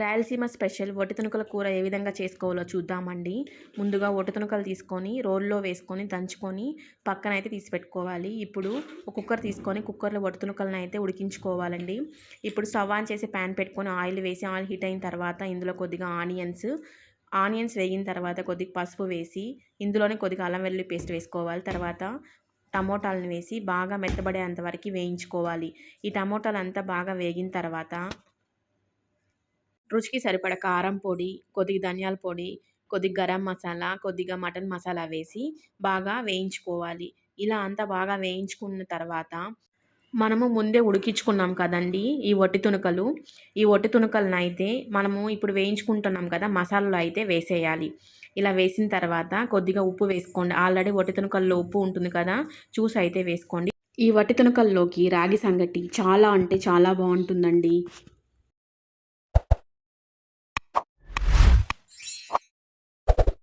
Rayalaseema special ఒటితునుకల కూర ఏ విధంగా చేసుకోవాలో చూద్దామండి. ముందుగా ఒటితునుకలు తీసుకొని రోల్లో వేసుకొని దంచుకొని పక్కన అయితే తీసి పెట్టుకోవాలి ఇప్పుడు ఒక కుక్కర్ తీసుకొని కుక్కర్లో ఒటితునుకలను అయితే ఉడికించుకోవాలండి. ఇప్పుడు స్టవ్ ఆన్ చేసి ప్యాన్ పెట్టుకొని ఆయిల్ వేసి ఆయిల్ హీట్ అయిన తర్వాత ఇందులో కొద్దిగా ఆనియన్స్ ఆనియన్స్ వేగిన తర్వాత కొద్దిగా పసుపు వేసి ఇందులోనే కొద్దిగా అల్లం వెల్లుల్లి పేస్ట్ వేసుకోవాలి. తర్వాత టమోటాలను వేసి బాగా మెత్తబడేంత వరకు వేయించుకోవాలి. ఈ టమోటాలు అంతా బాగా వేగిన తర్వాత రుచికి సరిపడ కారం పొడి కొద్దిగా ధనియాల పొడి కొద్దిగా గరం మసాలా కొద్దిగా మటన్ మసాలా వేసి బాగా వేయించుకోవాలి. ఇలా అంతా బాగా వేయించుకున్న తర్వాత మనము ముందే ఉడికించుకున్నాం కదండి ఈ ఒట్టి తునకలు. ఈ ఒట్టి తునకలను అయితే మనము ఇప్పుడు వేయించుకుంటున్నాం కదా మసాలాలు అయితే వేసేయాలి. ఇలా వేసిన తర్వాత కొద్దిగా ఉప్పు వేసుకోండి. ఆల్రెడీ ఒట్టి తునకల్లో ఉప్పు ఉంటుంది కదా చూసి అయితే వేసుకోండి. ఈ వట్టి తునకల్లోకి రాగి సంగటి చాలా అంటే చాలా బాగుంటుందండి.